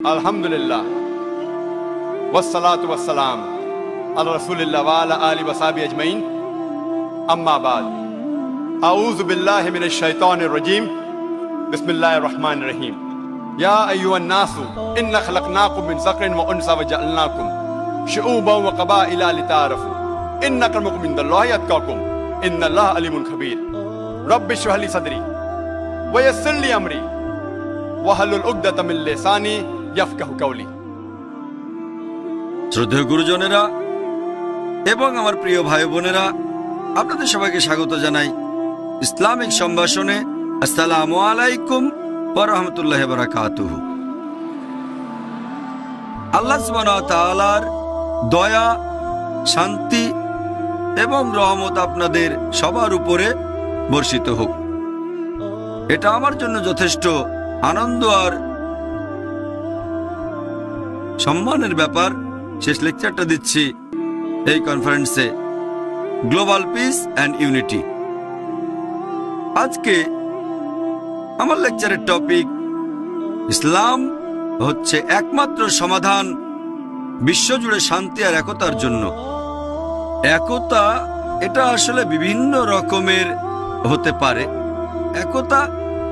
আলহামদুলিল্লাহ ওয়াসসালাতু ওয়াসসালাম আলা রাসূলিল্লাহ ওয়া আলা আলি ওয়া সাহবিহি আজমাইন আম্মা বাদ আউযু বিল্লাহি মিনাশ শাইতানির রাজীম বিসমিল্লাহির রহমানির রহিম ইয়া আইয়ুহান নাসু ইন্না খালাকনাকুম মিন যাকরিন ওয়া উনসা ওয়া জাআলনাকুম শুউবান ওয়া ক্বাবাইলা লিতাআরাফু ইন্না আক্রামাকুম ইনদাল্লাহি আতকাকুম ইন্নাল্লাহা আলিমুন খাবীর রব্বি ইশরাহ লি সাদরি ওয়া ইয়াসসির লি আমরি ওয়াহলুল উকদাতাম মিন লিসানি ইয়াফকাহু শ্রদ্ধেয় গুরুজনেরা এবং আমার প্রিয় ভাই বোনেরা আপনাদের সবাইকে স্বাগত জানাই ইসলামিক সম্ভাষণে। আসসালামু আলাইকুম রহমতুল্লাহ বারাকাতুহু। আল্লাহ তাআলার দয়া, শান্তি এবং রহমত আপনাদের সবার উপরে বর্ষিত হোক। এটা আমার জন্য যথেষ্ট আনন্দ আর সম্মানের ব্যাপার। শেষ লেকচারটা দিচ্ছি এই কনফারেন্সে গ্লোবাল পিস অ্যান্ড ইউনিটি আজকে আমার লেকচারের টপিক ইসলাম হচ্ছে একমাত্র সমাধান বিশ্বজুড়ে শান্তি আর একতার জন্য। একতা এটা আসলে বিভিন্ন রকমের হতে পারে। একতা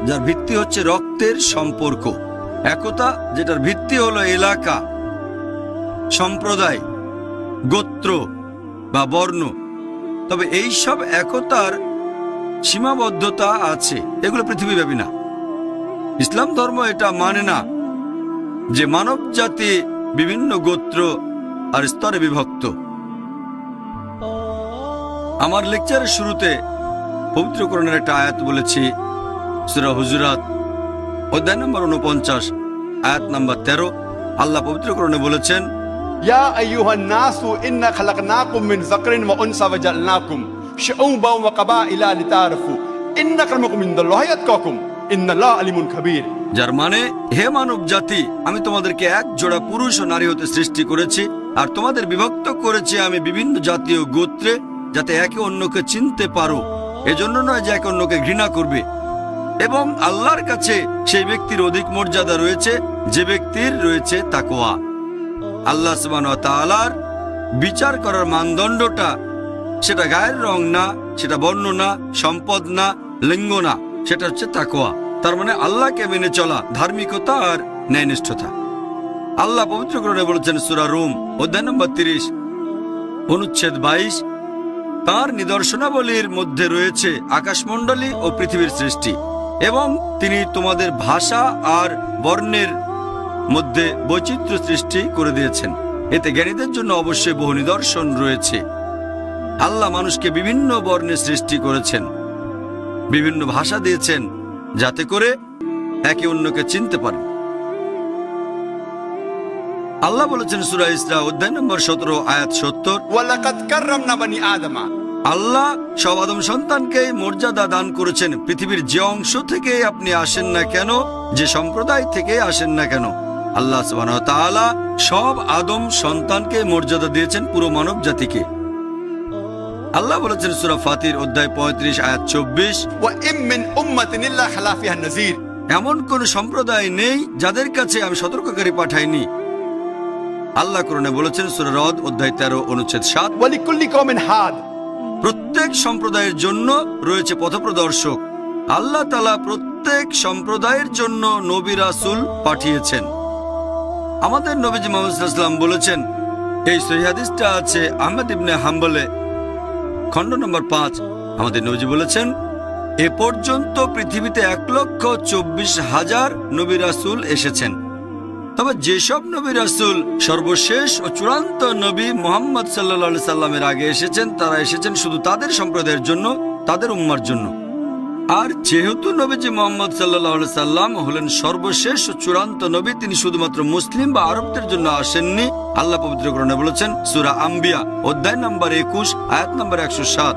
যার ভিত্তি হচ্ছে রক্তের সম্পর্ক। একতা যেটার ভিত্তি হলো এলাকা। সম্প্রদায়, গোত্র বা বর্ণ। তবে এই সব একতার সীমাবদ্ধতা আছে। এগুলো পৃথিবীব্যাপী না। ইসলাম ধর্ম এটা মানে না যে মানব জাতি বিভিন্ন গোত্র আর স্তরে বিভক্ত। আমার লেকচারের শুরুতে পবিত্রকরণের একটা আয়াত বলেছি, সুরা হুজুরাত, অধ্যায় নম্বর উনপঞ্চাশ আয়াত নম্বর তেরো। আল্লাহ পবিত্রকরণে বলেছেন ইয়া আইয়ুহান নাসু ইন্না খালাকনাকুম মিন যাকরিন ওয়া উনসা ওয়া জালনাকুম শুউবা ওয়া কাবাইলা লিতারফু ইন্না আকরামাকুম ইনদাল্লাহি ইয়াতকাকুম ইন্নাল্লাহ আলিমুন খাবীর যার মানে হে মানব জাতি, আমি তোমাদেরকে এক জোড়া পুরুষ ও নারী হতে সৃষ্টি করেছি, আর তোমাদের বিভক্ত করেছি আমি বিভিন্ন জাতীয় গোত্রে, যাতে একে অন্যকে চিনতে পারো। এজন্য নয় যে একে অন্যকে ঘৃণা করবে। এবং আল্লাহর কাছে সেই ব্যক্তির অধিক মর্যাদা রয়েছে, যে ব্যক্তির রয়েছে তাকোয়া আল্লাহ তাআলার বিচার করার মানদণ্ডটা সেটা গায়ের রং না, সেটা বর্ণ না, সম্পদ না, লিঙ্গ না, সেটা হচ্ছে তাকোয়া তার মানে আল্লাহকে মেনে চলা ধার্মিকতা আর ন্যায়নিষ্ঠতা। আল্লাহ পবিত্রকরণে বলেছেন সুরা রুম, অধ্যায় নম্বর তিরিশ, অনুচ্ছেদ বাইশ, তার নিদর্শনাবলীর মধ্যে রয়েছে আকাশমণ্ডলী ও পৃথিবীর সৃষ্টি এবং তিনি তোমাদের ভাষা আর বর্ণের মধ্যে বৈচিত্র্য সৃষ্টি করে দিয়েছেন। এতে জ্ঞানীদের জন্য অবশ্যই বহু নিদর্শন রয়েছে। আল্লাহ মানুষকে বিভিন্ন বর্ণে সৃষ্টি করেছেন। বিভিন্ন ভাষা দিয়েছেন যাতে করে একে অন্যকে চিনতে পারে। আল্লাহ বলেছেন সুরা ইসরা অধ্যায় নম্বর সতেরো আয়াত সত্তর। আল্লাহ সব আদম সন্তানকে মর্যাদা দান করেছেন। পৃথিবীর যে অংশ থেকে আপনি আসেন না কেন যে সম্প্রদায় থেকে আসেন না কেন আল্লাহ সব আদম সন্তানকে মর্যাদা দিয়েছেন পুরো মানব জাতিকে। আল্লাহ বলেছেন সুরা ফাতির অধ্যায় পঁয়ত্রিশ আয়াত চব্বিশ এমন কোন সম্প্রদায় নেই যাদের কাছে আমি সতর্ককারী পাঠাইনি। আল্লাহ করণে বলেছেন সুরারদ অধ্যায় তেরো অনুচ্ছেদ সাত। হাদ। প্রত্যেক সম্প্রদায়ের জন্য রয়েছে পথপ্রদর্শক। আল্লাহ তালা প্রত্যেক সম্প্রদায়ের জন্য নবী রাসুল পাঠিয়েছেন। আমাদের নবীজি মোহাম্মদাম বলেছেন, এই সহিহাদিসটা আছে আহমেদ ইবনে হাম্বলে, খণ্ড নম্বর পাঁচ। আমাদের নবীজি বলেছেন, এ পর্যন্ত পৃথিবীতে এক লক্ষ চব্বিশ হাজার নবী রাসুল এসেছেন। তবে যেসব নবী রাসুল সর্বশেষ ও চূড়ান্ত নবী মোহাম্মদ সাল্লা সাল্লামের আগে এসেছেন, তারা এসেছেন শুধু তাদের সম্প্রদায়ের জন্য, তাদের উম্মার জন্য। আর যেহেতু নবীজি মোহাম্মদ সাল্লা সাল্লাম হলেন সর্বশেষ ও চূড়ান্ত নবী তিনি শুধুমাত্র মুসলিম বা আরবদের জন্য আসেননি। আল্লাহ পবিত্র গ্রহণে বলেছেন সুরা আম্বিয়া অধ্যায় নম্বর একুশ আয়াত নম্বর একশো সাত।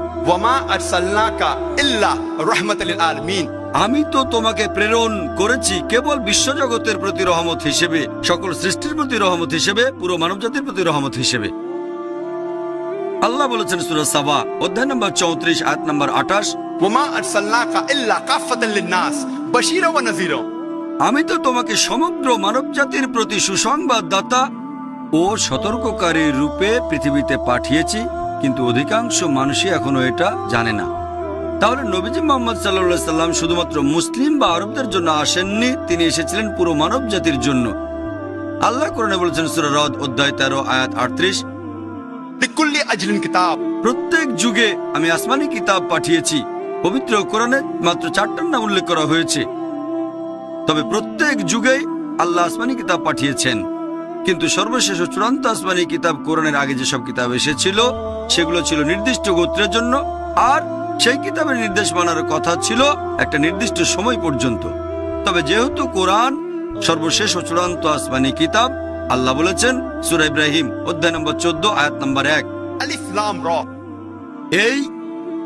আমি তো তোমাকে প্রেরণ করেছি কেবল বিশ্বজগতের প্রতি রহমত হিসেবে সকল সৃষ্টির প্রতি রহমত হিসেবে পুরো মানব জাতির প্রতি রহমত হিসেবে। আল্লাহ বলেছেন সুরা সাবা অধ্যায় নম্বর চৌত্রিশ আয়াত নম্বর আঠাশ। আমি তো তোমাকে সমগ্র মানব জাতির প্রতি সুসংবাদদাতা ও সতর্ককারী রূপে পৃথিবীতে পাঠিয়েছি কিন্তু অধিকাংশ মানুষই এখনও এটা জানে না। তাহলে নবীজি মোহাম্মদ সাল্লা সাল্লাম শুধুমাত্র মুসলিম বা আরবদের জন্য আসেননি তিনি এসেছিলেন পুরো মানব জাতির জন্য। আল্লাহ কোরআনে বলেছেন সুরারদ অধ্যায় তেরো আয়াত আটত্রিশ আজলিন কিতাব। প্রত্যেক যুগে আমি আসমানি কিতাব পাঠিয়েছি। পবিত্র কোরআনে মাত্র চারটার নাম উল্লেখ করা হয়েছে। তবে প্রত্যেক যুগে আল্লাহ আসমানি কিতাব পাঠিয়েছেন। কিন্তু সর্বশেষ ও চূড়ান্ত আসমানি কিতাব কোরআনের আগে যেসব কিতাব এসেছিল, সেগুলো ছিল নির্দিষ্ট গোত্রের জন্য, আর সেই কিতাবের নির্দেশ মানার কথা ছিল একটা নির্দিষ্ট সময় পর্যন্ত। তবে যেহেতু কোরআন সর্বশেষ ও চূড়ান্ত আসমানি কিতাব, আল্লাহ বলেছেন, সুরা ইব্রাহিম, অধ্যায় নম্বর চোদ্দ, আয়াত নম্বর এক। র। এই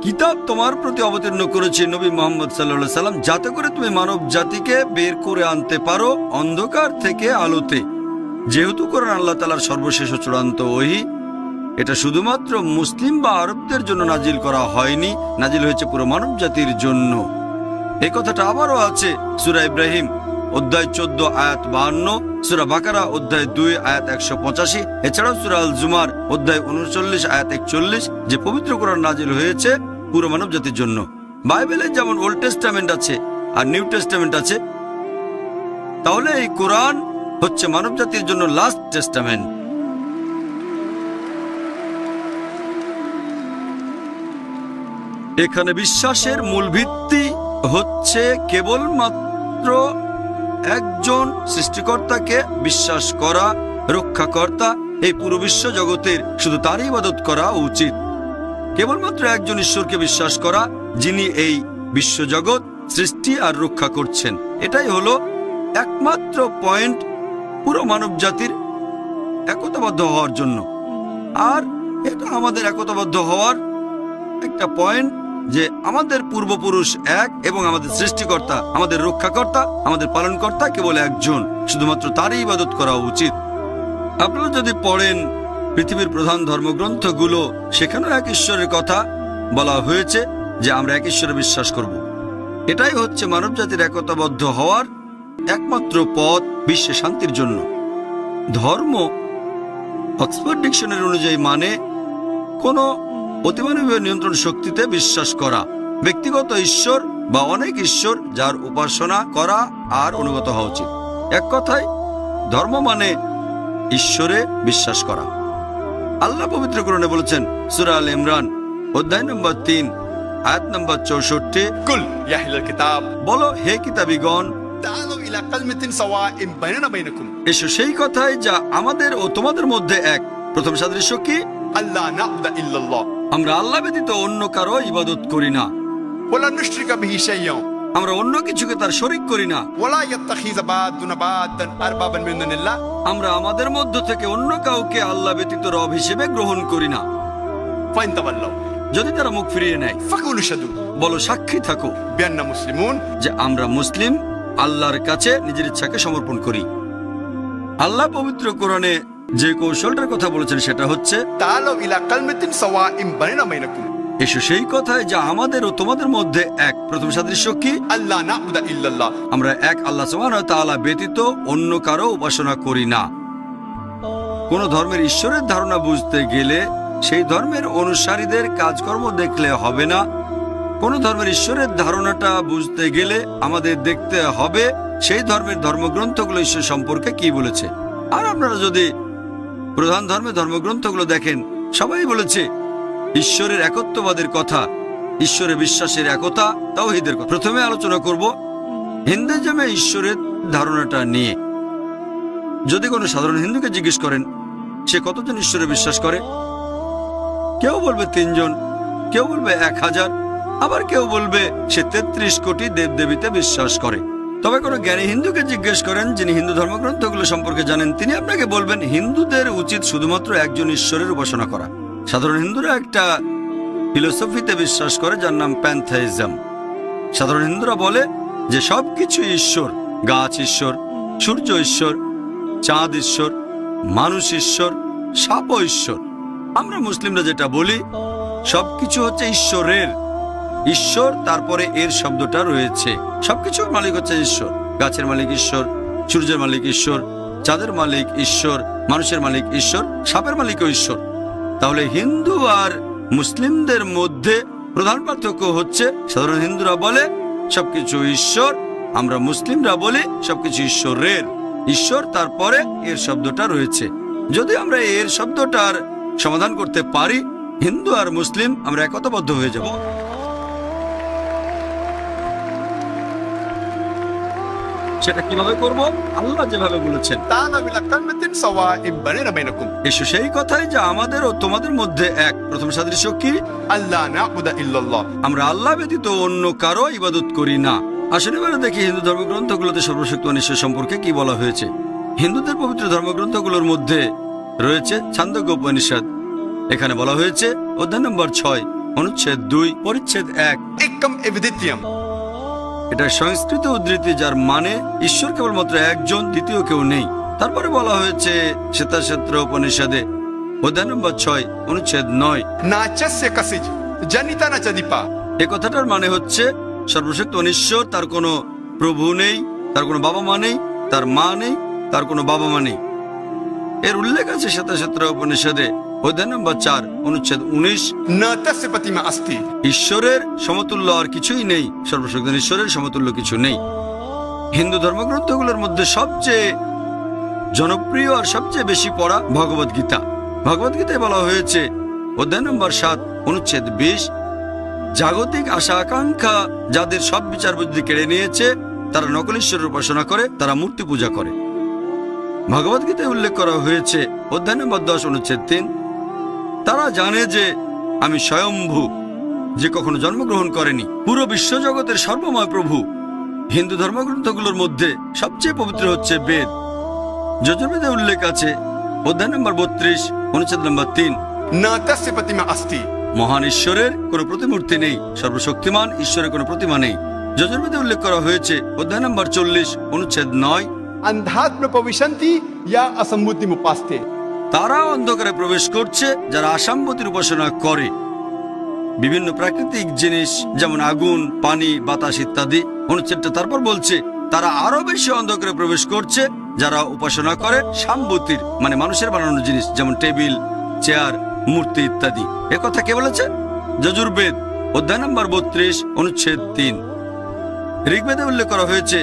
কিতাব তোমার প্রতি অবতীর্ণ করেছে নবী মোহাম্মদ সাল্লা সাল্লাম। যাতে করে তুমি মানব জাতিকে বের করে আনতে পারো অন্ধকার থেকে আলোতে। যেহেতু করেন আল্লাহ তালার সর্বশেষ চূড়ান্ত ওহি, এটা শুধুমাত্র মুসলিম বা আরবদের জন্য নাজিল করা হয়নি, নাজিল হয়েছে পুরো মানব জাতির জন্য। এ কথাটা আবারও আছে সুরা ইব্রাহিম, অধ্যায় চোদ্দ, আয়াত বাহান্ন। সুরা বাকারা, অধ্যায় দুই, আয়াত একশো পঁচাশি। এছাড়াও সুরা আল জুমার অধ্যায় উনচল্লিশ, আয়াত একচল্লিশ, যে পবিত্র কোরআন নাজিল হয়েছে পুরো মানব জাতির জন্য। বাইবেলের যেমন ওল্ড টেস্টামেন্ট আছে আর নিউ টেস্টামেন্ট আছে, তাহলে এই কোরআন হচ্ছে মানব জাতির জন্য লাস্ট টেস্টামেন্ট এখানে বিশ্বাসের মূল ভিত্তি হচ্ছে কেবলমাত্র একজন সৃষ্টিকর্তাকে বিশ্বাস করা, রক্ষাকর্তা এই পুরো বিশ্ব জগতের শুধু তারই ইবাদত করা উচিত। কেবলমাত্র একজন ঈশ্বরকে বিশ্বাস করা যিনি এই বিশ্বজগৎ, সৃষ্টি আর রক্ষা করছেন। এটাই হলো একমাত্র পয়েন্ট পুরো মানব জাতির একতাবদ্ধ হওয়ার জন্য। আর এটা আমাদের একতাবদ্ধ হওয়ার একটা পয়েন্ট যে আমাদের পূর্বপুরুষ এক এবং আমাদের সৃষ্টিকর্তা, আমাদের রক্ষাকর্তা, আমাদের পালনকর্তা কেবল একজন। শুধুমাত্র তারই ইবাদত করা উচিত। আপনারা যদি পড়েন পৃথিবীর প্রধান ধর্মগ্রন্থগুলো, সেখানেও এক ঈশ্বরের কথা বলা হয়েছে যে আমরা এক ঈশ্বরে বিশ্বাস করব। এটাই হচ্ছে মানবজাতির একতাবদ্ধ হওয়ার একমাত্র পথ বিশ্বে শান্তির জন্য। ধর্ম অক্সফোর্ড ডিকশনারি অনুযায়ী মানে কোনো অতিমানবীয় নিয়ন্ত্রণ শক্তিতে বিশ্বাস করা। ব্যক্তিগত ঈশ্বর বা অনেক ঈশ্বর যার উপাসনা করা আর অনুগত হওয়া উচিত। এক কথায়, ধর্ম মানে ঈশ্বরে বিশ্বাস করা। আল্লাহ পবিত্র করণে বলেছেন, সুরা আল ইমরান, অধ্যায় নম্বর তিন, আয়াত নম্বর চৌষট্টি, কুল ইয়াহিল কিতাব, বলো, হে কিতাবিগণ এসো সেই যা আমাদের ও তোমাদের মধ্যে এক। প্রথম সাদৃশ্য কি? আল্লাহ না আমরা আল্লাহ ব্যতীত অন্য কারো ইবাদত করি না ولا نشرك به شيئا আমরা অন্য কিছুকে তার শরিক করি না ولا يتخذ بعضنا بعضا أربابا من دون الله আমরা আমাদের মধ্য থেকে অন্য কাউকে আল্লাহ ব্যতীত রব হিসেবে গ্রহণ করি না فإن تولوا যদি তারা মুখ ফিরিয়ে নেয় فقولوا اشهدوا বলো সাক্ষী থাকো بأننا مسلمون যে আমরা মুসলিম আল্লাহর কাছে নিজের ইচ্ছাকে সমর্পণ করি আল্লাহ পবিত্র কোরআনে যে কৌশলটার কথা বলেছেন সেটা হচ্ছে এসো সেই কথায় যা আমাদের ও তোমাদের মধ্যে এক। প্রথম সাদৃশ্য কি? আল্লাহ ইল্লাল্লাহ। আমরা এক আল্লাহ তাআলা ব্যতীত অন্য কারও উপাসনা করি না। কোন ধর্মের ঈশ্বরের ধারণা বুঝতে গেলে সেই ধর্মের অনুসারীদের কাজকর্ম দেখলে হবে না। কোন ধর্মের ঈশ্বরের ধারণাটা বুঝতে গেলে আমাদের দেখতে হবে সেই ধর্মের ধর্মগ্রন্থগুলো ঈশ্বর সম্পর্কে কি বলেছে। আর আপনারা যদি প্রধান ধর্মের ধর্মগ্রন্থগুলো দেখেন, সবাই বলেছে, ঈশ্বরের একত্ববাদের কথা, ঈশ্বরের বিশ্বাসের একতা, তাওহীদের কথা। প্রথমে আলোচনা করব হিন্দুজমে ঈশ্বরের ধারণাটা নিয়ে। যদি কোনো সাধারণ হিন্দুকে জিজ্ঞেস করেন, সে কতজন ঈশ্বরে বিশ্বাস করে? কেউ বলবে তিনজন, কেউ বলবে এক হাজার, আবার কেউ বলবে সে তেত্রিশ কোটি দেবদেবীতে বিশ্বাস করে। তবে কোনো জ্ঞানী হিন্দুকে জিজ্ঞেস করেন, যিনি হিন্দু ধর্মগ্রন্থগুলো সম্পর্কে জানেন, তিনি আপনাকে বলবেন, হিন্দুদের উচিত শুধুমাত্র একজন ঈশ্বরের উপাসনা করা। সাধারণ হিন্দুরা একটা ফিলোসফিতে বিশ্বাস করে, যার নাম প্যান্থাইজম। সাধারণ হিন্দুরা বলে যে সবকিছু ঈশ্বর, গাছ ঈশ্বর, সূর্য ঈশ্বর, চাঁদ ঈশ্বর, মানুষ ঈশ্বর সাপ ঈশ্বর। আমরা মুসলিমরা যেটা বলি, সবকিছু হচ্ছে ঈশ্বরের। ঈশ্বর, তারপরে এর শব্দটা রয়েছে। সবকিছুর মালিক হচ্ছে ঈশ্বর। গাছের মালিক ঈশ্বর, সূর্যের মালিক ঈশ্বর, চাঁদের মালিক ঈশ্বর, মানুষের মালিক ঈশ্বর, সাপের মালিকও ঈশ্বর। তাহলে হিন্দু আর মুসলিমদের মধ্যে প্রধান পার্থক্য হচ্ছে, সাধারণ হিন্দুরা বলে, সবকিছু ঈশ্বর, আমরা মুসলিমরা বলি, সবকিছু ঈশ্বরের। ঈশ্বর, তারপরে এর শব্দটা রয়েছে। যদি আমরা এর শব্দটার সমাধান করতে পারি, হিন্দু আর মুসলিম, আমরা একতাবদ্ধ হয়ে যাব। সেটা কীভাবে করব? আল্লাহ যেভাবে বলেছেন। এসো সেই কথাই যা আমাদের ও তোমাদের মধ্যে এক। প্রথম সাদৃশ্য কি? আল্লাহ আমরা আল্লাহ ব্যতীত অন্য কারও ইবাদত করি না। আসলে এবারে দেখি হিন্দু ধর্মগ্রন্থগুলোতে সর্বশক্তিমান ঈশ্বর সম্পর্কে কি বলা হয়েছে। হিন্দুদের পবিত্র ধর্মগ্রন্থগুলোর মধ্যে রয়েছে ছান্দজ্ঞ উপনিষদ। এখানে বলা হয়েছে অধ্যায় নম্বর ছয় অনুচ্ছেদ দুই পরিচ্ছেদ এক। একম এভিদিতিয়াম এটা সংস্কৃত উদ্ধৃতি যার মানে ঈশ্বর কেবলমাত্র একজন দ্বিতীয় কেউ নেই। তারপরে বলা হয়েছে শ্বেতাক্ষেত্র উপনিষদে অধ্যায় নম্বর ছয় অনুচ্ছেদ নয়। মানে হচ্ছে অনিশ্বর তার কোনো প্রভু নেই তার কোনো বাবা মা নেই তার মা নেই তার কোনো বাবা মা নেই। এর উল্লেখ আছে উপনিষদে অধ্যায় নম্বর চার অনুচ্ছেদ উনিশ। প্রতিমা আস্তি। ঈশ্বরের সমতুল্য আর কিছুই নেই সর্বশক্তিন ঈশ্বরের সমতুল্য কিছু নেই। হিন্দু ধর্মগ্রন্থগুলোর মধ্যে সবচেয়ে জনপ্রিয় আর সবচেয়ে বেশি পড়া ভগবত গীতা। ভগবত গীতায় বলা হয়েছে অধ্যায় নম্বর সাত অনুচ্ছেদ বিশ জাগতিক আশা আকাঙ্ক্ষা যাদের সব বিচার বুদ্ধি কেড়ে নিয়েছে তারা নকলেশ্বরের উপাসনা করে তারা মূর্তি পূজা করে। ভগবদ্গীতায় উল্লেখ করা হয়েছে অধ্যায় নম্বর দশ অনুচ্ছেদ তিন তারা জানে যে আমি স্বয়ম্ভু যে কখনো জন্মগ্রহণ করেনি। পুরো বিশ্বজগতের সর্বময় প্রভু। হিন্দু ধর্মগ্রন্থগুলোর মধ্যে সবচেয়ে পবিত্র হচ্ছে বেদ। যজুর্বেদে উল্লেখ আছে অধ্যায় নম্বর বত্রিশ অনুচ্ছেদ নম্বর তিন। না তাস্য প্রতিমা আস্তি। মহান ঈশ্বরের কোনো প্রতিমূর্তি নেই সর্বশক্তিমান ঈশ্বরের কোনো প্রতিমা নেই। যজুর্বেদে উল্লেখ করা হয়েছে অধ্যায় নম্বর চল্লিশ অনুচ্ছেদ নয়। অন্ধাত্ম পবিশান্তি ইয়া অসম্মুতি মুপাস্তে তারা অন্ধকারে প্রবেশ করছে, যারা আসাম্বতির উপাসনা করে। বিভিন্ন প্রাকৃতিক জিনিস, যেমন আগুন, পানি, বাতাস ইত্যাদি। অনুচ্ছেদটা তারপর বলছে, তারা আরও বেশি অন্ধকারে প্রবেশ করছে, যারা উপাসনা করে সাম্বতির মানে মানুষের বানানো জিনিস, যেমন টেবিল, চেয়ার, মূর্তি ইত্যাদি। কথা কে বলেছে? যজুর্বেদ, অধ্যায় নম্বর বত্রিশ, অনুচ্ছেদ তিন। ঋগ্বেদে উল্লেখ করা হয়েছে,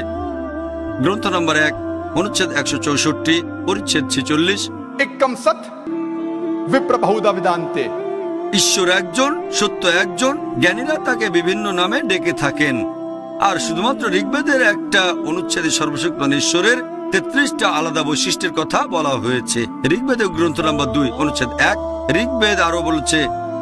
গ্রন্থ নম্বর এক, অনুচ্ছেদ একশো চৌষট্টি, পরিচ্ছেদ ছেচল্লিশ পণ্ডিকম সৎ বিপ্রবাহুদা বিদান্তে ঈশ্বর একজন সত্য একজন জ্ঞানীরা তাকে বিভিন্ন নামে ডেকে থাকেন। আর শুধুমাত্র ঋগ্বেদের একটা অনুচ্ছেদে সর্বশক্তিমান ঈশ্বরের তেত্রিশটা আলাদা বৈশিষ্ট্যের কথা বলা হয়েছে। ঋগ্বেদের গ্রন্থ নাম্বার দুই অনুচ্ছেদ এক। ঋগ্বেদ আরও বলছে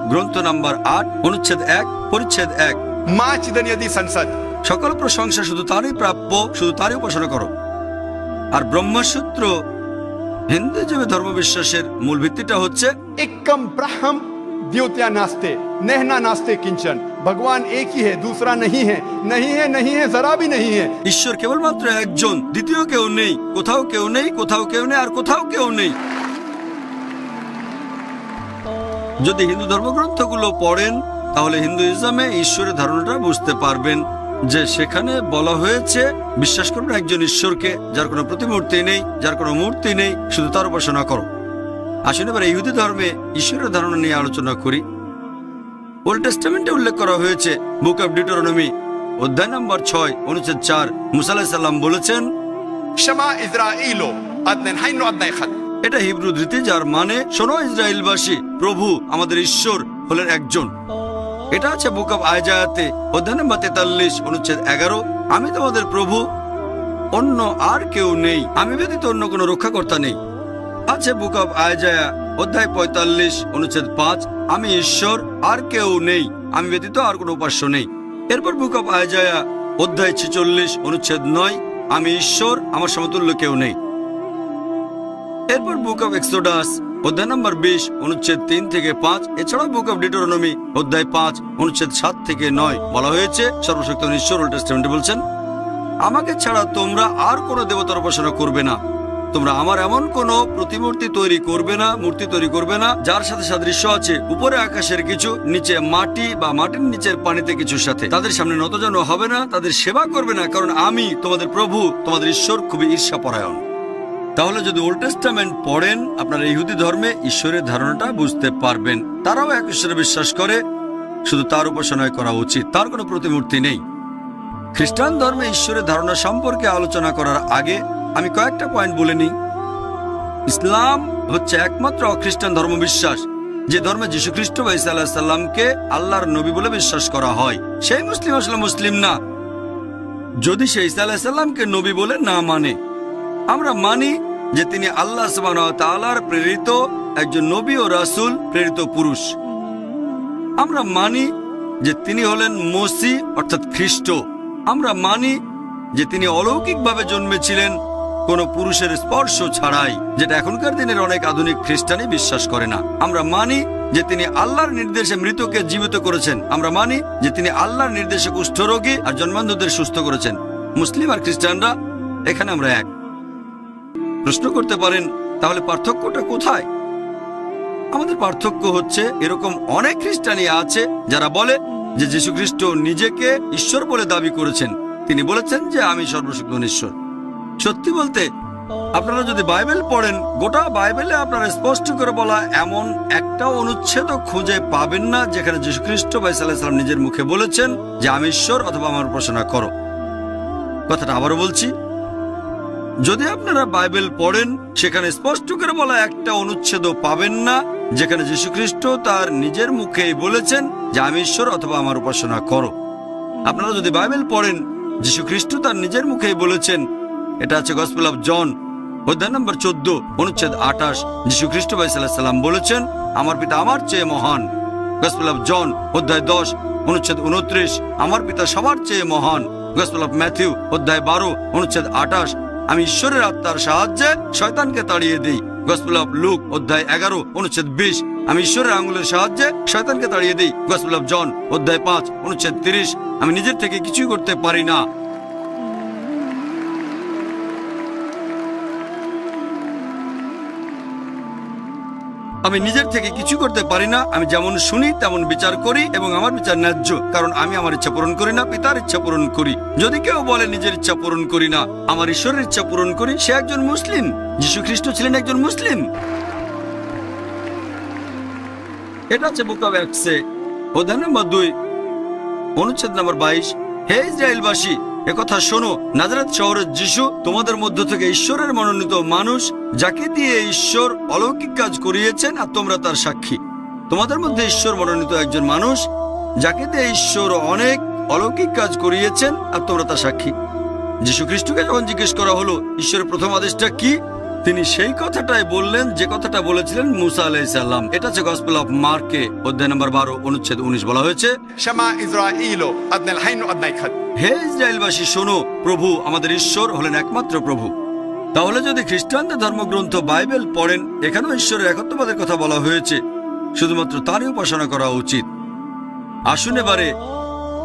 গ্রন্থ নাম্বার আট অনুচ্ছেদ এক পরিচ্ছেদ এক। মা চিদানিয়াদি সংসদ। সকল প্রশংসা শুধু তারই প্রাপ্য শুধু তারই উপাসনা করো। আর ব্রহ্মসূত্র হিন্দুজমে ধর্মবিশ্বাসের মূল ভিত্তিটা হচ্ছে একম নাস্তে নেহনা নাস্তে কিঞ্চন। ভগবান একই হে হে। হে হে ভি হে। ঈশ্বর কেবলমাত্র একজন দ্বিতীয় কেউ নেই কোথাও কেউ নেই কোথাও কেউ নেই আর কোথাও কেউ নেই। যদি হিন্দু ধর্মগ্রন্থগুলো পড়েন তাহলে হিন্দুইজমে ঈশ্বরের ধারণাটা বুঝতে পারবেন। যে সেখানে বলা হয়েছে বিশ্বাস করুন একজন ঈশ্বরকে যার কোনো প্রতিমূর্তি নেই যার কোনো মূর্তি নেই শুধু তার উপাসনা করো। আসুন এবার ইহুদি ধর্মে ঈশ্বরের ধারণা নিয়ে আলোচনা করি। ওল্ড টেস্টামেন্টে উল্লেখ করা হয়েছে বুক অব ডিটোরনমি অধ্যায় নম্বর ছয় অনুচ্ছেদ চার মুসাল্লাহ সাল্লাম বলেছেন এটা হিব্রু ধৃতি যার মানে শোনো ইসরায়েলবাসী প্রভু আমাদের ঈশ্বর হলেন একজন। এটা আছে বুক অব আয়জায়াতে অধ্যায় নম্বর তেতাল্লিশ, অনুচ্ছেদ এগারো। আমি তোমাদের প্রভু, অন্য আর কেউ নেই। আমি ব্যতীত অন্য কোনো রক্ষাকর্তা নেই। আছে বুক অব আয়জায়া অধ্যায় পঁয়তাল্লিশ, অনুচ্ছেদ পাঁচ। আমি ঈশ্বর, আর কেউ নেই। আমি ব্যতীত আর কোনো উপাস্য নেই। এরপর বুক অব আয়জায়া অধ্যায় ছেচল্লিশ, অনুচ্ছেদ নয়। আমি ঈশ্বর, আমার সমতুল্য কেউ নেই। এরপর বুক অব এক্সোডাস অধ্যায় নম্বর বিশ, অনুচ্ছেদ তিন থেকে পাঁচ, এছাড়াও বুক অব ডিটোরনমি অধ্যায় পাঁচ, অনুচ্ছেদ সাত থেকে নয় বলা হয়েছে। সর্বশক্ত ঈশ্বর ওল্ড টেস্টামেন্টে বলছেন, আমাকে ছাড়া তোমরা আর কোনো দেবতার উপাসনা করবে না। তোমরা আমার এমন কোনো প্রতিমূর্তি তৈরি করবে না, মূর্তি তৈরি করবে না, যার সাথে সাদৃশ্য আছে। উপরে আকাশের কিছু, নিচে মাটি বা মাটির নিচের পানিতে কিছুর সাথে। তাদের সামনে নতজন হবে না, তাদের সেবা করবে না, কারণ আমি তোমাদের প্রভু, তোমাদের ঈশ্বর খুবই ঈর্ষা পরায়ণ তাহলে যদি ওল্ড টেস্টামেন্ট পড়েন, আপনারা ইহুদি ধর্মে ঈশ্বরের ধারণাটা বুঝতে পারবেন। তারাও এক ঈশ্বরে বিশ্বাস করে, শুধু তার উপাসনায় করা উচিত, তার কোনো প্রতিমূর্তি নেই। খ্রিস্টান ধর্মে ঈশ্বরের ধারণা সম্পর্কে আলোচনা করার আগে আমি কয়েকটা পয়েন্ট বলে নিই। ইসলাম হচ্ছে একমাত্র অখ্রিস্টান ধর্ম বিশ্বাস যে ধর্মে যীশু খ্রিস্ট বা ইসা আল্লাহ সাল্লামকে আল্লাহর নবী বলে বিশ্বাস করা হয়। সেই মুসলিম আসলে মুসলিম না। যদি সে ইসা আলাহিসাল্লামকে নবী বলে না মানে আমরা মানি যে তিনি আল্লাহ প্রেরিত একজন নবী ও রাসূল, প্রেরিত পুরুষ। আমরা মানি যে তিনি হলেন মসি, অর্থাৎ খ্রিস্ট। আমরা মানি যে তিনি অলৌকিকভাবে জন্মেছিলেন, কোনো পুরুষের স্পর্শ ছাড়াই, যেটা এখনকার দিনের অনেক আধুনিক খ্রিস্টানই বিশ্বাস করে না। আমরা মানি যে তিনি আল্লাহর নির্দেশে মৃতকে জীবিত করেছেন। আমরা মানি যে তিনি আল্লাহর নির্দেশে কুষ্ঠরোগী আর জন্মান্ধদের সুস্থ করেছেন। মুসলিম আর খ্রিস্টানরা, এখানে আমরা এক। প্রশ্ন করতে পারেন, তাহলে পার্থক্যটা কোথায়? আমাদের পার্থক্য হচ্ছে এরকম অনেক খ্রিস্টানি আছে যারা বলে যে যীশু খ্রিস্ট নিজেকে ঈশ্বর বলে দাবি করেছেন। তিনি বলেছেন যে আমি সর্বশক্ত ঈশ্বর। সত্যি বলতে, আপনারা যদি বাইবেল পড়েন, গোটা বাইবেলে আপনারা স্পষ্ট করে বলা এমন একটা অনুচ্ছেদ খুঁজে পাবেন না যেখানে যীশু খ্রিস্ট বা সাল্লাম নিজের মুখে বলেছেন যে আমি ঈশ্বর অথবা আমার উপাসনা করো। কথাটা আবারও বলছি যদি আপনারা বাইবেল পড়েন, সেখানে স্পষ্ট করে বলা একটা অনুচ্ছেদ পাবেন না, যেখানে যীশুখ্রিস্ট তার নিজের মুখেই বলেছেন যে, আমি ঈশ্বর অথবা আমার উপাসনা করো। আপনারা যদি বাইবেল পড়েন, যীশুখ্রিস্ট তার নিজের মুখেই বলেছেন। এটা আছে গসপেল অফ জন, অধ্যায় নম্বর চোদ্দ, অনুচ্ছেদ আঠাশ। যীশু খ্রিস্ট সাল্লাম বলেছেন, আমার পিতা আমার চেয়ে মহান। গসপেল অফ জন, অধ্যায় দশ, অনুচ্ছেদ উনত্রিশ আমার পিতা সবার চেয়ে মহান। গসপেল অফ ম্যাথিউ, অধ্যায় বারো, অনুচ্ছেদ আঠাশ আমি ঈশ্বরের আত্মার সাহায্যে শয়তানকে তাড়িয়ে দিই। গসপুল অফ লুক অধ্যায় এগারো, অনুচ্ছেদ বিশ। আমি ঈশ্বরের আঙুলের সাহায্যে শয়তানকে তাড়িয়ে দিই। গসপুল অফ জন অধ্যায় পাঁচ, অনুচ্ছেদ তিরিশ। আমি নিজের থেকে কিছুই করতে পারি না। আমি নিজের থেকে কিছু করতে পারি না। আমি যেমন শুনি, তেমন বিচার করি এবং আমার বিচার ন্যায্য। কারণ আমি আমার ইচ্ছা পূরণ করি না, পিতার ইচ্ছা পূরণ করি। যদি কেউ বলে, নিজের ইচ্ছা পূরণ করি না, আমার ঈশ্বরের ইচ্ছা পূরণ করি, সে একজন মুসলিম। যীশু খ্রিস্ট ছিলেন একজন মুসলিম। এটা হচ্ছে বুক অব অধ্যায় নম্বর দুই, অনুচ্ছেদ নম্বর বাইশ। হে ইসরায়েলবাসী একথা শোনো, নাজারাত শহরের যিশু তোমাদের মধ্য থেকে ঈশ্বরের মনোনীত মানুষ, যাকে দিয়ে ঈশ্বর অলৌকিক কাজ করিয়েছেন আর তোমরা তার সাক্ষী। তোমাদের মধ্যে ঈশ্বর মনোনীত একজন মানুষ, যাকে দিয়ে ঈশ্বর অনেক অলৌকিক কাজ করিয়েছেন আর তোমরা তার সাক্ষী। যীশু খ্রিস্টকে যখন জিজ্ঞেস করা হলো, ঈশ্বরের প্রথম আদেশটা কি? তিনি সেই কথাটাই বললেন যে কথাটা বলেছিলেন মুসা আলাই সাল্লাম এটা হচ্ছে গসপেল অফ মার্কে অধ্যায় নম্বর বারো অনুচ্ছেদ উনিশ বলা হয়েছে। হে ইসরায়েলবাসী শোনো প্রভু আমাদের ঈশ্বর হলেন একমাত্র প্রভু। তাহলে যদি খ্রিস্টানদের ধর্মগ্রন্থ বাইবেল পড়েন এখানেও ঈশ্বরের একত্রবাদের কথা বলা হয়েছে। শুধুমাত্র তারই উপাসনা করা উচিত। আসুন এবারে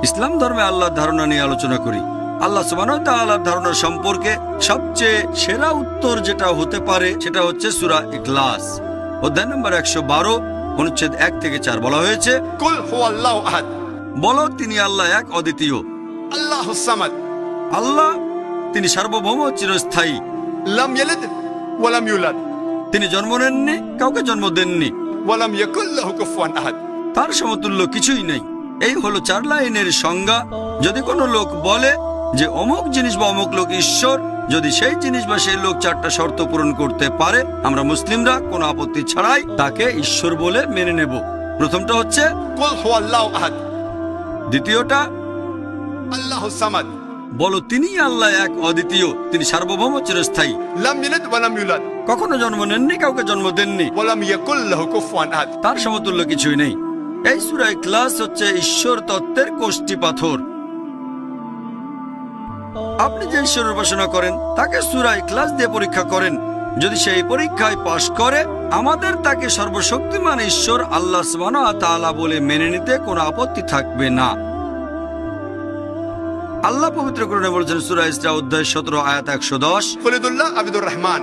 ইসলাম ধর্মে আল্লাহর ধারণা নিয়ে আলোচনা করি। আল্লাহ সুবাহর ধারণা সম্পর্কে সবচেয়ে সেরা উত্তর যেটা হতে পারে সেটা হচ্ছে সুরা ইকলাস অধ্যায় নম্বর একশো বারো অনুচ্ছেদ এক থেকে চার বলা হয়েছে বলো তিনি আল্লাহ এক অদ্বিতীয়। আল্লাহ আল্লাহ তিনি সার্বভৌম চিরস্থায়ী। তিনি জন্ম নেননি কাউকে জন্ম দেননি। তার সমতুল্য কিছুই নেই। এই হলো চার লাইনের সংজ্ঞা। যদি কোনো লোক বলে যে অমুক জিনিস বা অমুক লোক ঈশ্বর যদি সেই জিনিস বা সেই লোক চারটা শর্ত পূরণ করতে পারে আমরা মুসলিমরা কোন আপত্তি ছাড়াই তাকে ঈশ্বর বলে মেনে নেব। প্রথমটা হচ্ছে দ্বিতীয়টা আল্লাহ বলো তিনি আল্লাহ এক অদ্বিতীয় তিনি সার্বভৌম চিরস্থায়ী। কখনো জন্ম নেননি কাউকে জন্ম দেননি। তার সমতুল্য কিছুই নেই। এই সুরায় ক্লাস হচ্ছে ঈশ্বর তত্ত্বের কোষ্টি পাথর। আপনি যে ঈশ্বর উপাসনা করেন তাকে সুরাই ক্লাস দিয়ে পরীক্ষা করেন। যদি সেই পরীক্ষায় পাশ করে আমাদের তাকে সর্বশক্তিমান ঈশ্বর আল্লাহ তাআলা বলে মেনে নিতে কোনো আপত্তি থাকবে না। আল্লাহ পবিত্র কোরআনে বলছেন সুরা ইসরা অধ্যায় 17 আয়াত একশো দশ। খলিদুল্লাহ আবিদুর রহমান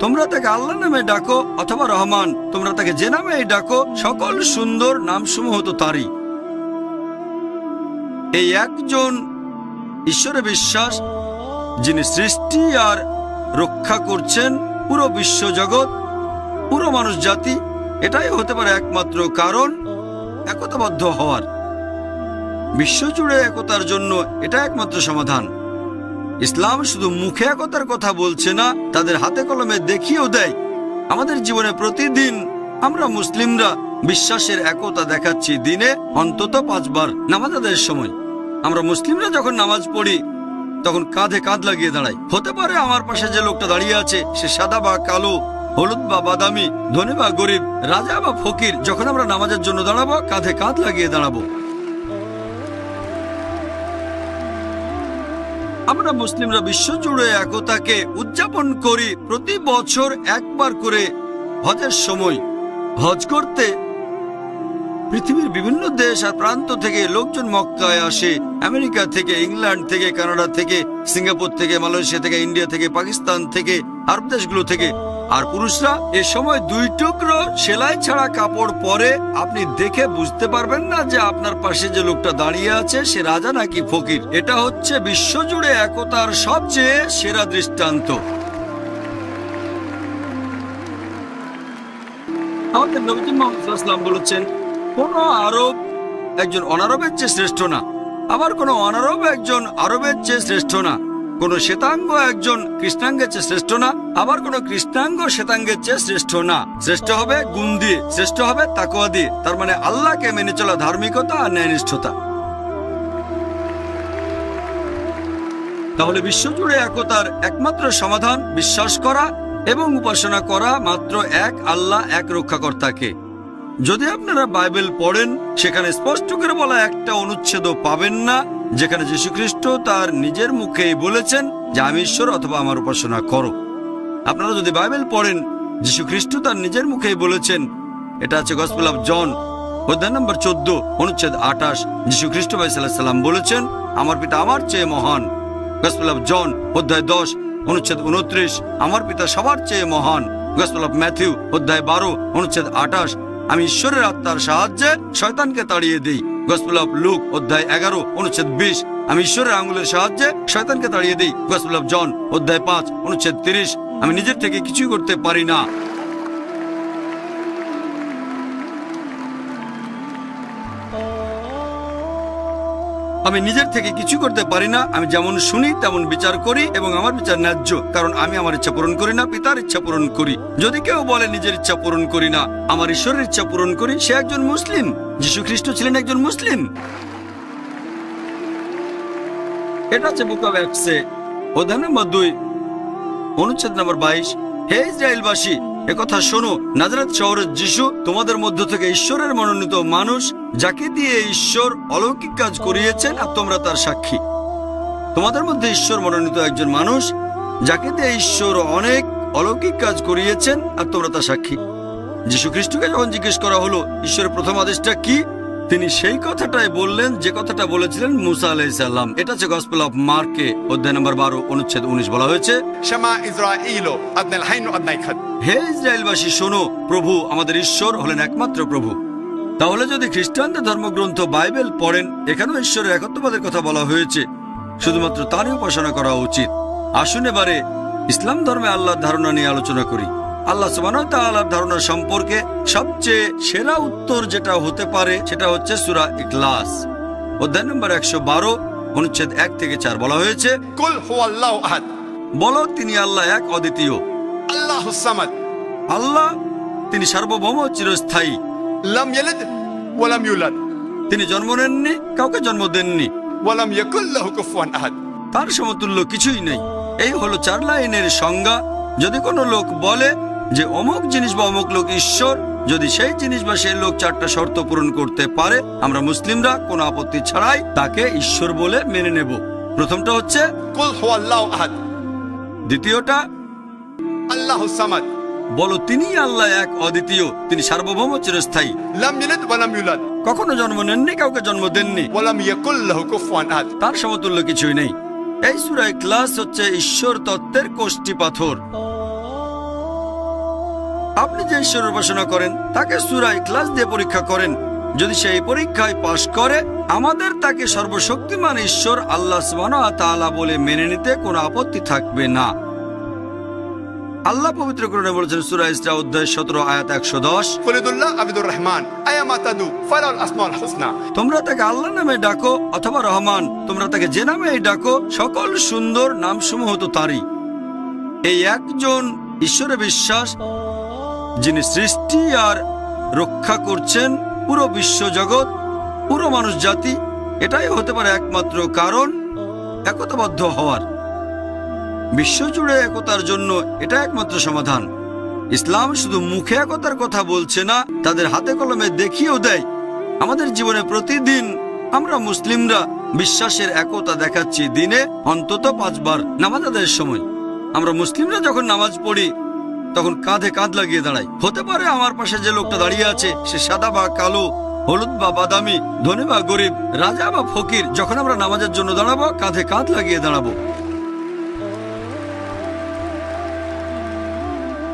তোমরা তাকে আল্লাহ নামে ডাকো অথবা রহমান তোমরা তাকে যে নামে ডাকো সকল সুন্দর নাম সমূহ তো তারই। এই একজন ঈশ্বরে বিশ্বাস, যিনি সৃষ্টি আর রক্ষা করছেন পুরো বিশ্বজগৎ, পুরো মানুষ জাতি এটাই হতে পারে একমাত্র কারণ, একতাবদ্ধ হওয়ার। বিশ্বজুড়ে একতার জন্য এটা একমাত্র সমাধান। ইসলাম শুধু মুখে একতার কথা বলছে না, তাদের হাতে কলমে দেখিয়েও দেয়। আমাদের জীবনে প্রতিদিন আমরা মুসলিমরা বিশ্বাসের একতা দেখাচ্ছি দিনে অন্তত পাঁচবার নামাজ আদায়ের সময়। আমরা মুসলিমরা যখন নামাজ পড়ি, তখন কাঁধে কাঁধ লাগিয়ে দাঁড়াই। হতে পারে আমার পাশে যে লোকটা দাঁড়িয়ে আছে, সে সাদা বা কালো, হলুদ বা বাদামি, ধনী বা গরিব, রাজা বা ফকির, যখন আমরা নামাজের জন্য দাঁড়াবো, কাঁধে কাঁধ লাগিয়ে দাঁড়াবো। আমরা মুসলিমরা বিশ্বজুড়ে একতাকে উদযাপন করি প্রতি বছর একবার করে হজের সময়। হজ করতে পৃথিবীর বিভিন্ন দেশ আর প্রান্ত থেকে লোকজন মক্কায় আসে। আমেরিকা থেকে, ইংল্যান্ড থেকে, কানাডা থেকে, সিঙ্গাপুর থেকে, মালয়েশিয়া থেকে, ইন্ডিয়া থেকে, পাকিস্তান থেকে, আরব দেশগুলো থেকে। আর পুরুষরা এ সময় দুই টুকরো সেলাই ছাড়া কাপড় পরে আপনি দেখে বুঝতে পারবেন না যে আপনার পাশে যে লোকটা দাঁড়িয়ে আছে, সে রাজা নাকি ফকির। এটা হচ্ছে বিশ্বজুড়ে একতার সবচেয়ে সেরা দৃষ্টান্ত। আমাদের নবীজি মোহাম্মদ বলেছেন কোন আরব একজন অনারবের চেয়ে শ্রেষ্ঠ না। আবার কোন অনারব একজন আরবের চেয়ে শ্রেষ্ঠ না। কোন শ্বেতাঙ্গ একজন কৃষ্ণাঙ্গের চেয়ে শ্রেষ্ঠ না। আবার কোন কৃষ্ণাঙ্গ শ্বেতাঙ্গের চেয়ে শ্রেষ্ঠ না। শ্রেষ্ঠ হবে গুণ দিয়ে শ্রেষ্ঠ হবে তাকোয়া দিয়ে তার মানে আল্লাহকে মেনে চলা ধার্মিকতা আর ন্যায়নিষ্ঠতা। তাহলে বিশ্বজুড়ে একতার একমাত্র সমাধান, বিশ্বাস করা এবং উপাসনা করা মাত্র এক আল্লাহ, এক রক্ষাকর্তাকে। যদি আপনারা বাইবেল পড়েন, সেখানে স্পষ্ট করে বলা একটা অনুচ্ছেদ পাবেন না, যেখানে যীশুখ্রিস্ট তার নিজের মুখেই বলেছেন যে, আমি ঈশ্বর অথবা আমার উপাসনা করো। আপনারা যদি বাইবেল পড়েন, যীশুখ্রিস্ট তার নিজের মুখেই বলেছেন। এটা আছে গসপেল অফ জন, অধ্যায় নম্বর চোদ্দ, অনুচ্ছেদ আঠাশ। যীশু খ্রিস্ট সাল্লাম বলেছেন, আমার পিতা আমার চেয়ে মহান। গসপেল অফ জন, অধ্যায় দশ, অনুচ্ছেদ উনত্রিশ আমার পিতা সবার চেয়ে মহান। গসপেল অফ ম্যাথিউ, অধ্যায় বারো, অনুচ্ছেদ আঠাশ আমি ঈশ্বরের আত্মার সাহায্যে শয়তানকে তাড়িয়ে দিই। গসপুল অফ লুক, অধ্যায় এগারো, অনুচ্ছেদ বিশ। আমি ঈশ্বরের আঙুলের সাহায্যে শয়তানকে তাড়িয়ে দিই। গসপুল অফ জন, অধ্যায় পাঁচ, অনুচ্ছেদ তিরিশ। আমি নিজের থেকে কিছুই করতে পারি না। আমি নিজের থেকে কিছু করতে পারি না। আমি যেমন শুনি, তেমন বিচার করি এবং আমার বিচার ন্যায্য। কারণ আমি আমার ইচ্ছা পূরণ করি না, পিতার ইচ্ছা পূরণ করি। যদি কেউ বলে, নিজের ইচ্ছা পূরণ করি না, আমার ঈশ্বরের ইচ্ছা পূরণ করি, সে একজন মুসলিম। যীশু খ্রিস্ট ছিলেন একজন মুসলিম। এটা হচ্ছে বুক নম্বর দুই, অনুচ্ছেদ নম্বর বাইশ। হে ইসরায়েলবাসী একথা শোনো, নাজারাত শহরের যিশু তোমাদের মধ্য থেকে ঈশ্বরের মনোনীত মানুষ, যাকে দিয়ে ঈশ্বর অলৌকিক কাজ করিয়েছেন আর তোমরা তার সাক্ষী। তোমাদের মধ্যে ঈশ্বর মনোনীত একজন মানুষ, যাকে দিয়ে ঈশ্বর অনেক অলৌকিক কাজ করিয়েছেন আর তোমরা তার সাক্ষী। যীশু খ্রিস্টকে যখন জিজ্ঞেস করা হলো, ঈশ্বরের প্রথম আদেশটা কি? তিনি সেই কথাটাই বললেন যে কথাটা বলেছিলেন মুসা আলাইসাল্লাম এটা হচ্ছে গসপেল অফ মার্কে অধ্যায় নম্বর বারো অনুচ্ছেদ উনিশ বলা হয়েছে। হে ইসরায়েলবাসী শোনো প্রভু আমাদের ঈশ্বর হলেন একমাত্র প্রভু। তাহলে যদি খ্রিস্টানদের ধর্মগ্রন্থ বাইবেল পড়েন এখানেও ঈশ্বরের একত্রবাদের কথা বলা হয়েছে। শুধুমাত্র তারই উপাসনা করা উচিত। আসুন এবারে ইসলাম ধর্মে আল্লাহর ধারণা নিয়ে আলোচনা করি। আল্লাহ সুবাহর ধারণা সম্পর্কে সবচেয়ে সেরা উত্তর যেটা হতে পারে সেটা হচ্ছে সুরা ইকলাস অধ্যায় নম্বর একশো বারো অনুচ্ছেদ এক থেকে চার বলা হয়েছে বলো তিনি আল্লাহ এক অদ্বিতীয়। আল্লাহ আল্লাহ তিনি সার্বভৌম চিরস্থায়ী। তিনি জন্ম নেননি কাউকে জন্ম দেননি। তার সমতুল্য কিছুই নেই। এই হলো চার লাইনের সংজ্ঞা। যদি কোনো লোক বলে যে অমুক জিনিস বা অমুক লোক ঈশ্বর যদি সেই জিনিস বা সেই লোক চারটা শর্ত পূরণ করতে পারে আমরা মুসলিমরা কোন আপত্তি ছাড়াই তাকে ঈশ্বর বলে মেনে নেব। প্রথমটা হচ্ছে দ্বিতীয়টা আল্লাহ বলো তিনি আল্লাহ এক অদ্বিতীয় তিনি সার্বভৌম চিরস্থায়ী। কখনো জন্ম নেননি কাউকে জন্ম দেননি। তার সমতুল্য কিছুই নেই। এই সুরায় ক্লাস হচ্ছে ঈশ্বর তত্ত্বের কোষ্টি পাথর। আপনি যে ঈশ্বর উপাসনা করেন তাকে সুরাই ক্লাস দিয়ে পরীক্ষা করেন। যদি সেই পরীক্ষায় পাশ করে আমাদের তাকে সর্বশক্তিমান ঈশ্বর আল্লাহ তাআলা বলে মেনে নিতে কোনো আপত্তি থাকবে না। আল্লাহ পবিত্র করে বলেছেন সূরা অধ্যায় 17 আয়াত 110 ফরিদুল্লাহ আবিদুর রহমান তোমরা তাকে আল্লাহ নামে ডাকো অথবা রহমান তোমরা তাকে যে নামে ডাকো সকল সুন্দর নামসমূহ তো তারই। এই একজন ঈশ্বরে বিশ্বাস যিনি সৃষ্টি আর রক্ষা করছেন পুরো বিশ্বজগৎ, পুরো মানুষ জাতি, এটাই হতে পারে একমাত্র কারণ, একতাবদ্ধ হওয়ার। বিশ্বজুড়ে একতার জন্য এটা একমাত্র সমাধান। ইসলাম শুধু মুখে একতার কথা বলছে না, তাদের হাতে কলমে দেখিয়েও দেয়। আমাদের জীবনে প্রতিদিন আমরা মুসলিমরা বিশ্বাসের একতা দেখাচ্ছি দিনে অন্তত পাঁচবার নামাজ আদায়ের সময়। আমরা মুসলিমরা যখন নামাজ পড়ি তখন কাঁধে কাঁধ লাগিয়ে দাঁড়াই হতে পারে আমার পাশে যে লোকটা দাঁড়িয়ে আছে, সে সাদা বা কালো, হলুদ বা বাদামি, ধনী বা গরিব, রাজা বা ফকির, যখন আমরা নামাজের জন্য দাঁড়াবো, কাঁধে কাঁধ লাগিয়ে দাঁড়াবো।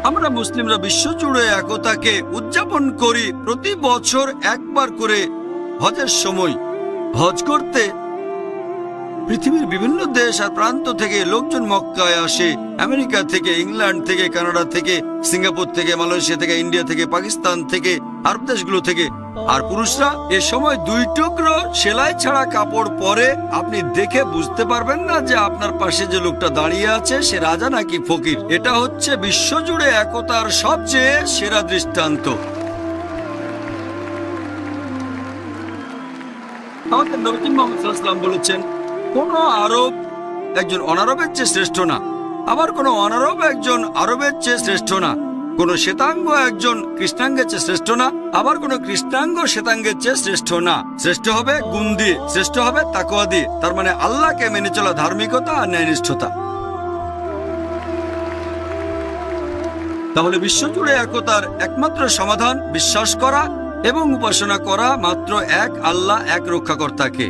আমরা মুসলিমরা বিশ্বজুড়ে একতাকে উদযাপন করি প্রতি বছর একবার করে হজের সময়। হজ করতে পৃথিবীর বিভিন্ন দেশ আর প্রান্ত থেকে লোকজন মক্কায় আসে। আমেরিকা থেকে, ইংল্যান্ড থেকে, কানাডা থেকে, সিঙ্গাপুর থেকে, মালয়েশিয়া থেকে, ইন্ডিয়া থেকে, পাকিস্তান থেকে, আরব দেশগুলো থেকে। আর পুরুষরা এ সময় দুই টুকরো সেলাই ছাড়া কাপড় পরে আপনি দেখে বুঝতে পারবেন না যে আপনার পাশে যে লোকটা দাঁড়িয়ে আছে, সে রাজা নাকি ফকির। এটা হচ্ছে বিশ্বজুড়ে একতার সবচেয়ে সেরা দৃষ্টান্ত। আমাদের নবীন মোহাম্মদ বলেছেন কোন আরব একজন অনারবের চেয়ে শ্রেষ্ঠ না। আবার কোন অনারব একজন আরবের চেয়ে শ্রেষ্ঠ না। কোন শ্বেতাঙ্গ একজন কৃষ্ণাঙ্গের চেয়ে শ্রেষ্ঠ না। আবার কোন কৃষ্ণাঙ্গ শ্বেতাঙ্গের চেয়ে শ্রেষ্ঠ না। শ্রেষ্ঠ হবে গুণ দিয়ে শ্রেষ্ঠ হবে তাকোয়া দিয়ে তার মানে আল্লাহকে মেনে চলা ধার্মিকতা আর ন্যায়নিষ্ঠতা। তাহলে বিশ্বজুড়ে একতার একমাত্র সমাধান, বিশ্বাস করা এবং উপাসনা করা মাত্র এক আল্লাহ, এক রক্ষাকর্তাকে।